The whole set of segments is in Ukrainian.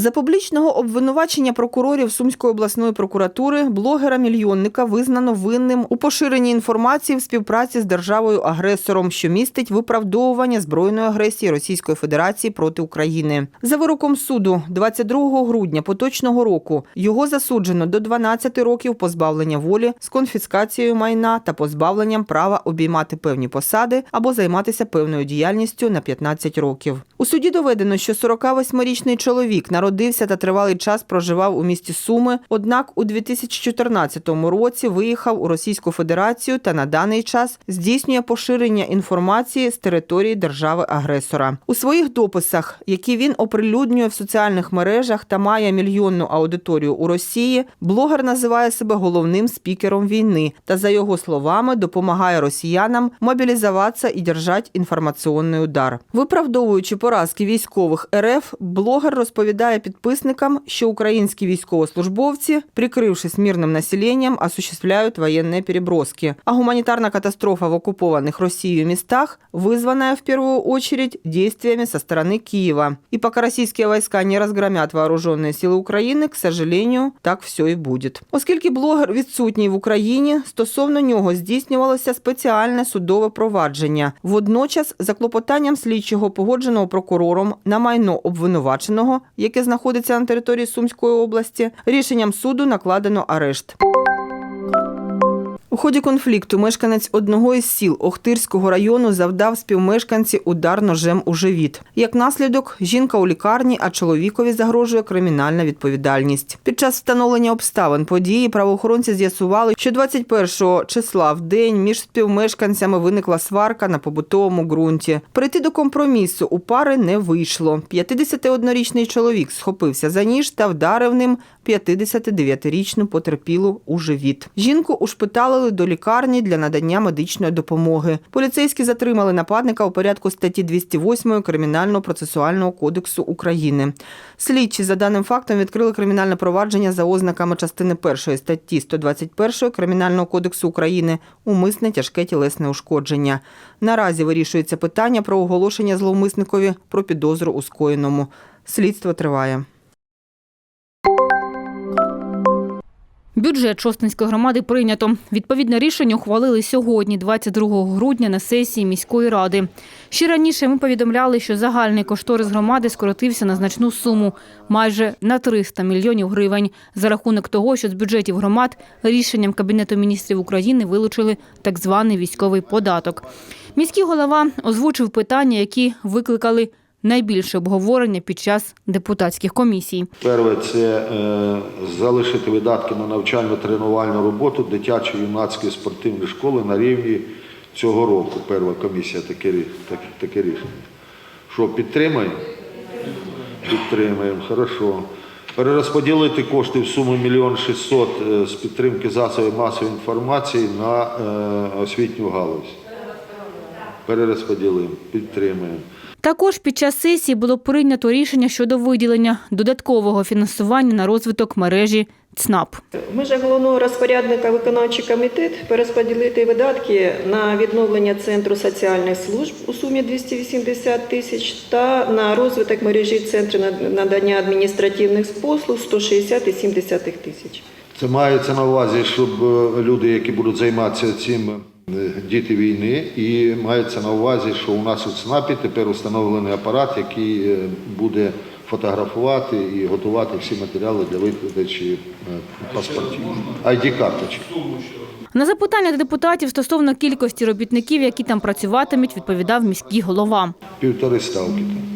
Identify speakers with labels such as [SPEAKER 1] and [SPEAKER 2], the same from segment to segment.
[SPEAKER 1] За публічного обвинувачення прокурорів Сумської обласної прокуратури блогера-мільйонника визнано винним у поширенні інформації в співпраці з державою-агресором, що містить виправдовування збройної агресії Російської Федерації проти України. За вироком суду 22 грудня поточного року його засуджено до 12 років позбавлення волі з конфіскацією майна та позбавленням права обіймати певні посади або займатися певною діяльністю на 15 років. У суді доведено, що 48-річний чоловік народився та тривалий час проживав у місті Суми, однак у 2014 році виїхав у Російську Федерацію та на даний час здійснює поширення інформації з території держави-агресора. У своїх дописах, які він оприлюднює в соціальних мережах та має мільйонну аудиторію у Росії, блогер називає себе головним спікером війни та, за його словами, допомагає росіянам мобілізуватися і держати інформаційний удар. Виправдовуючи поразки військових РФ, блогер розповідає підписникам, що українські військовослужбовці, прикрившись мирним населенням, осуществляють воєнні переброски. А гуманітарна катастрофа в окупованных Росією местах вызванная в первую очередь действиями со стороны Киева. И пока российские войска не разгромят вооруженные силы України, к сожалению, так все і будет. Оскільки блогер відсутній в Україні, стосовно нього здійснювалося спеціальне судове провадження. Водночас, за клопотанням слідчого погодженого прокурором на майно обвинуваченого, яке знаходиться на території Сумської області, рішенням суду накладено арешт. У ході конфлікту мешканець одного із сіл Охтирського району завдав співмешканці удар ножем у живіт. Як наслідок, жінка у лікарні, а чоловікові загрожує кримінальна відповідальність. Під час встановлення обставин події правоохоронці з'ясували, що 21 числа в день між співмешканцями виникла сварка на побутовому ґрунті. Прийти до компромісу у пари не вийшло. 51-річний чоловік схопився за ніж та вдарив ним 59-річну потерпілу у живіт. Жінку ушпиталили до лікарні для надання медичної допомоги. Поліцейські затримали нападника у порядку статті 208 Кримінального процесуального кодексу України. Слідчі за даним фактом відкрили кримінальне провадження за ознаками частини 1 статті 121 Кримінального кодексу України умисне тяжке тілесне ушкодження. Наразі вирішується питання про оголошення зловмисникові про підозру у скоєному. Слідство триває.
[SPEAKER 2] Бюджет Шостинської громади прийнято. Відповідне рішення ухвалили сьогодні, 22 грудня, на сесії міської ради. Ще раніше ми повідомляли, що загальний кошторис громади скоротився на значну суму – майже на 300 мільйонів гривень. За рахунок того, що з бюджетів громад рішенням Кабінету міністрів України вилучили так званий військовий податок. Міський голова озвучив питання, які викликали найбільше обговорення під час депутатських комісій.
[SPEAKER 3] Перше це е, залишити видатки на навчально тренувальну роботу дитячо-юнацької спортивної школи на рівні цього року. Перша комісія таке, таке рішення. Що підтримаємо? Підтримаємо, хорошо. Перерозподілити кошти в суму 1 мільйон 600 е, з підтримки засобів масової інформації на е, освітню галузь. Перерозподілимо, підтримаємо.
[SPEAKER 2] Також під час сесії було прийнято рішення щодо виділення додаткового фінансування на розвиток мережі ЦНАП.
[SPEAKER 4] В межах головного розпорядника виконавчий комітет перерозподілити видатки на відновлення центру соціальних служб у сумі 280 тисяч та на розвиток мережі центру надання адміністративних послуг 160,7 тисяч.
[SPEAKER 3] Це мається на увазі, щоб е, люди, які будуть займатися цим, діти війни, і мається на увазі, що у нас у ЦНАПі тепер встановлений апарат, який е, буде фотографувати і готувати всі матеріали для видачі е, паспортів, ID-карточок.
[SPEAKER 2] На запитання депутатів стосовно кількості робітників, які там працюватимуть, відповідав міський голова.
[SPEAKER 3] Півтори ставки там.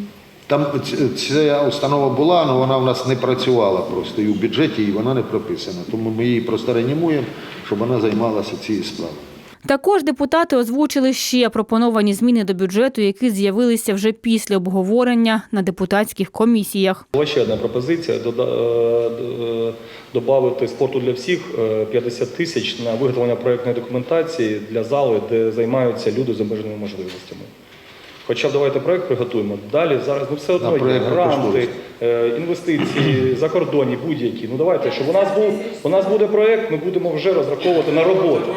[SPEAKER 3] Там ця установа була, але вона в нас не працювала просто і в бюджеті, і вона не прописана. Тому ми її просто реанімуємо, щоб вона займалася цією справою.
[SPEAKER 2] Також депутати озвучили ще пропоновані зміни до бюджету, які з'явилися вже після обговорення на депутатських комісіях.
[SPEAKER 5] Була ще одна пропозиція е, додати спорту для всіх е, 50 тисяч на виготовлення проєктної документації для зали, де займаються люди з обмеженими можливостями. Хоча давайте проєкт приготуємо. Далі зараз ну все одно є гранти, е, інвестиції, закордонні, будь-які. Ну давайте, щоб у нас був у нас буде проєкт, ми будемо вже розраховувати на роботу.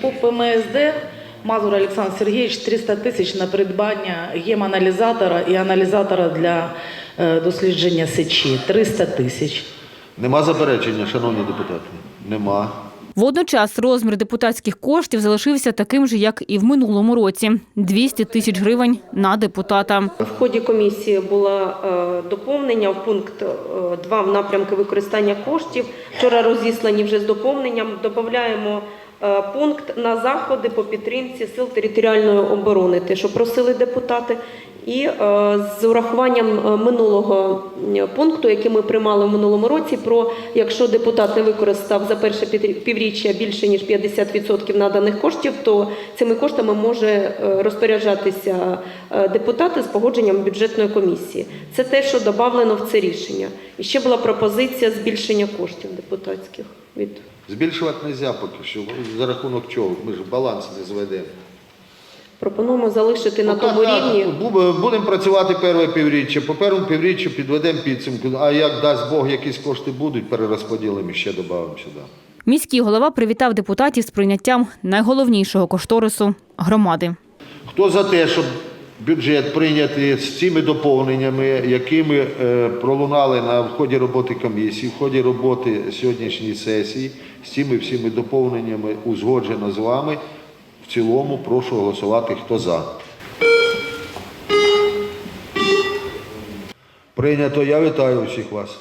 [SPEAKER 6] По ПМСД Мазур Олександр Сергійович 300 тисяч на придбання геманалізатора і аналізатора для е, дослідження сечі 300 тисяч.
[SPEAKER 3] Нема заперечення, шановні депутати? Нема.
[SPEAKER 2] Водночас розмір депутатських коштів залишився таким же, як і в минулому році – 200 тисяч гривень на депутата.
[SPEAKER 4] В ході комісії було е, доповнення в пункт 2 в напрямки використання коштів. Вчора розіслані вже з доповненням. Додаємо е, пункт на заходи по підтримці сил територіальної оборони, те, що просили депутати. І е, з урахуванням е, минулого пункту, який ми приймали в минулому році, про якщо депутат не використав за перше півріччя більше ніж 50% наданих коштів, то цими коштами може е, розпоряджатися депутати з погодженням бюджетної комісії. Це те, що додано в це рішення. І ще була пропозиція збільшення коштів депутатських від
[SPEAKER 3] Збільшувати не можна поки що. За рахунок чого? Ми ж баланс не зведемо.
[SPEAKER 4] Пропонуємо залишити на тому рівні.
[SPEAKER 3] Будемо працювати перше півріччя. По першому півріччю підведемо підсумку. А як дасть Бог, якісь кошти будуть, перерозподілимо і ще додамо сюди.
[SPEAKER 2] Міський голова привітав депутатів з прийняттям найголовнішого кошторису громади.
[SPEAKER 3] Хто за те, щоб бюджет прийняти з цими доповненнями, які ми е, пролунали на в ході роботи комісії, в ході роботи сьогоднішньої сесії, з цими всіми доповненнями узгоджено з вами. Цілому прошу голосувати, хто за. Прийнято. Я вітаю всіх вас.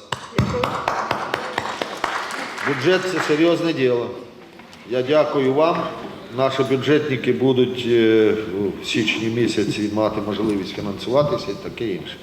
[SPEAKER 3] Бюджет це серйозне діло. Я дякую вам. Наші бюджетники будуть е, в січні місяці мати можливість фінансуватися і таке інше.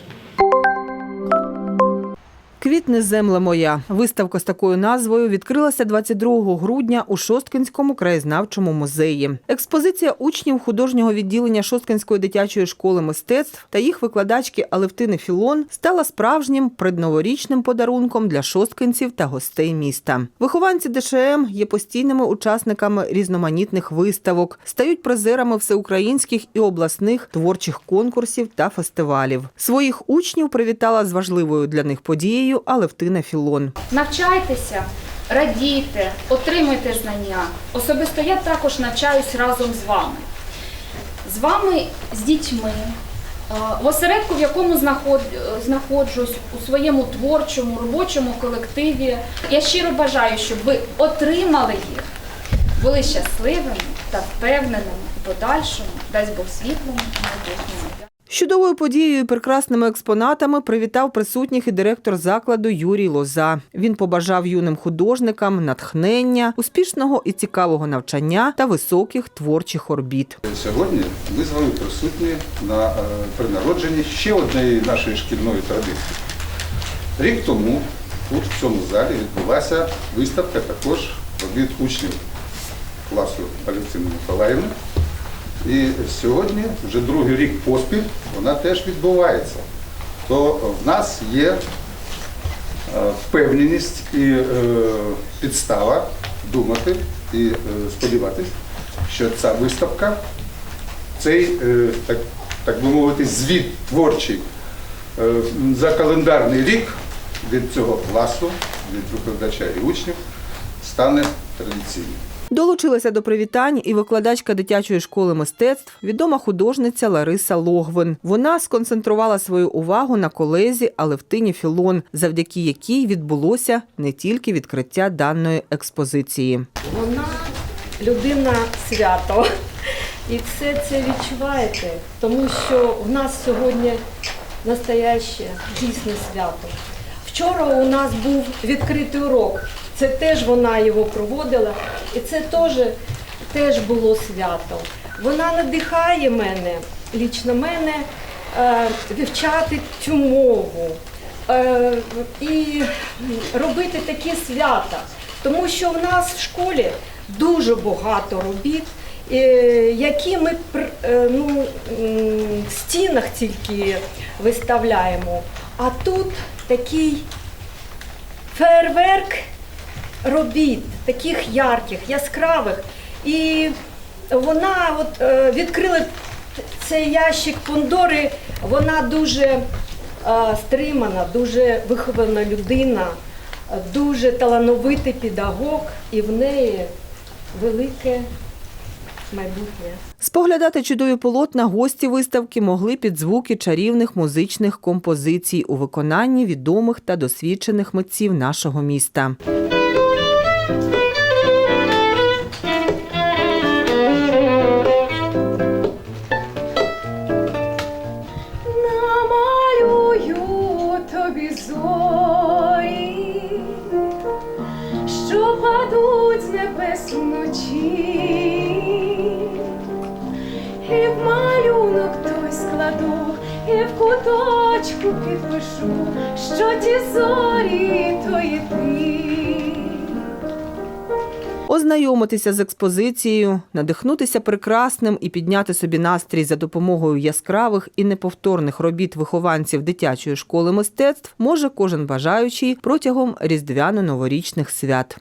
[SPEAKER 1] Квітне земля моя. Виставка з такою назвою відкрилася 22 грудня у Шосткинському краєзнавчому музеї. Експозиція учнів художнього відділення Шосткинської дитячої школи мистецтв та їх викладачки Алевтини Філон стала справжнім предноворічним подарунком для шосткинців та гостей міста. Вихованці ДШМ є постійними учасниками різноманітних виставок, стають призерами всеукраїнських і обласних творчих конкурсів та фестивалів. Своїх учнів привітала з важливою для них подією Алевтина Філон.
[SPEAKER 7] Навчайтеся, радійте, отримуйте знання. Особисто я також навчаюсь разом з вами. З вами, з дітьми, е, в осередку, в якому е, знаходжусь у своєму творчому, робочому колективі. Я щиро бажаю, щоб ви отримали їх, були щасливими та впевненими у подальшому, дасть Бог світлому майбутньому.
[SPEAKER 1] Чудовою подією і прекрасними експонатами привітав присутніх і директор закладу Юрій Лоза. Він побажав юним художникам натхнення, успішного і цікавого навчання та високих творчих орбіт.
[SPEAKER 8] Сьогодні ми з вами присутні на е, при народженні ще однієї нашої шкільної традиції. Рік тому тут, в цьому залі, відбулася виставка також робіт учнів класу Алевтини Миколаївни. І сьогодні, вже другий рік поспіль, вона теж відбувається. То в нас є е, впевненість і е, підстава думати і е, сподіватись, що ця виставка, цей, так, так би мовити, звіт творчий за календарний рік від цього класу, від викладача і учнів, стане традиційним.
[SPEAKER 1] Долучилася до привітань і викладачка дитячої школи мистецтв, відома художниця Лариса Логвин. Вона сконцентрувала свою увагу на колезі Алевтині Філон, завдяки якій відбулося не тільки відкриття даної експозиції.
[SPEAKER 9] Вона людина свято. І все це відчуваєте, тому що в нас сьогодні настояще дійсне свято. Вчора у нас був відкритий урок. Це теж вона його проводила, і це теж, теж було свято. Вона надихає мене, лічно мене, е, вивчати цю мову е, і робити такі свята. Тому що в нас в школі дуже багато робіт, е, які ми ну, в стінах тільки виставляємо. А тут такий фейерверк робіт, таких ярких, яскравих. І вона от, е, відкрила цей ящик Пандори, вона дуже е, стримана, дуже вихована людина, дуже талановитий педагог, і в неї велике майбутнє.
[SPEAKER 1] Споглядати чудові полотна гості виставки могли під звуки чарівних музичних композицій у виконанні відомих та досвідчених митців нашого міста.
[SPEAKER 10] Куточку підпишу, що ті зорі то є ти.
[SPEAKER 1] Ознайомитися з експозицією, надихнутися прекрасним і підняти собі настрій за допомогою яскравих і неповторних робіт вихованців дитячої школи мистецтв може кожен бажаючий протягом різдвяно-новорічних свят.